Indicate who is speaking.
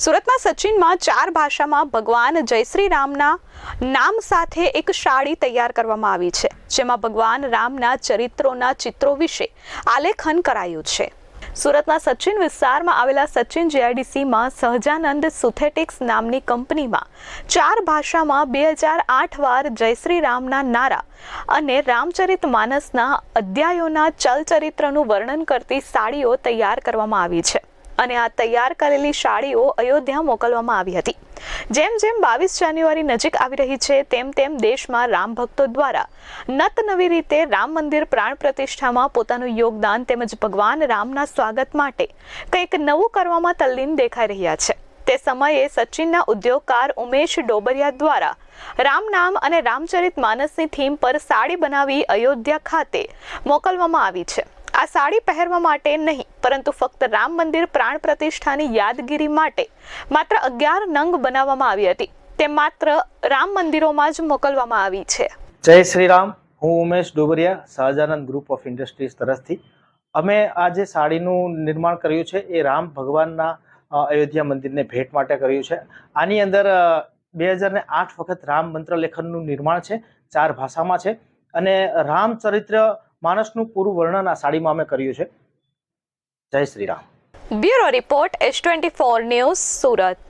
Speaker 1: સુરતના સચિનમાં ચાર ભાષામાં ભગવાન જય શ્રી રામના નામ સાથે એક સાડી તૈયાર કરવામાં આવી છે, જેમાં ભગવાન રામના ચરિત્રોના ચિત્રો વિશે આલેખન કરાયું છે. સુરતના સચિન વિસ્તારમાં આવેલા સચિન જીઆઈડીસીમાં સહજાનંદ સુથેટિક્સ નામની કંપનીમાં ચાર ભાષામાં બે હજાર આઠ વાર જય શ્રી રામના નારા અને રામચરિત માનસના અધ્યાયોના ચલચરિત્રનું વર્ણન કરતી સાડીઓ તૈયાર કરવામાં આવી છે. અને આ તૈયાર કરેલી સાડીઓ અયોધ્યા મોકલવામાં આવી હતી. જેમ જેમ બાવીસ જાન્યુઆરી નજીક આવી રહી છે, તેમ તેમ દેશમાં રામ ભક્તો દ્વારા નત નવી રીતે રામ મંદિર પ્રાણ પ્રતિષ્ઠામાં પોતાનું યોગદાન તેમજ ભગવાન રામના સ્વાગત માટે કંઈક નવું કરવામાં તલ્લીન દેખાઈ રહ્યા છે. તે સમયે સચિનના ઉદ્યોગકાર ઉમેશ ડોબરિયા દ્વારા રામ નામ અને રામચરિત માનસની થીમ પર સાડી બનાવી અયોધ્યા ખાતે મોકલવામાં આવી છે. આ સાડી પહેરવા માટે નહીં પરંતુ ફક્ત રામ મંદિર પ્રાણ પ્રતિષ્ઠાની યાદગીરી માટે માત્ર અગિયાર નંગ બનાવવામાં આવી હતી. તે માત્ર રામ મંદિરોમાં જ મોકલવામાં આવી છે.
Speaker 2: જય શ્રી રામ હું Umesh Dobariya Sahajanand group of industries તરફથી. અમે આ જે સાડીનું નિર્માણ કર્યું છે. એ રામ ભગવાનના અયોધ્યા મંદિરને ભેટ માટે કર્યું છે. આની અંદર બે હજાર ને આઠ વખત રામ મંત્ર લેખનનું નિર્માણ છે. ચાર ભાષામાં છે. અને રામચરિત્ર માનસનું પૂરું વર્ણન આ સાડીમાં અમે કર્યું છે. જય Shri Ram
Speaker 1: bureau report S twenty four news Surat.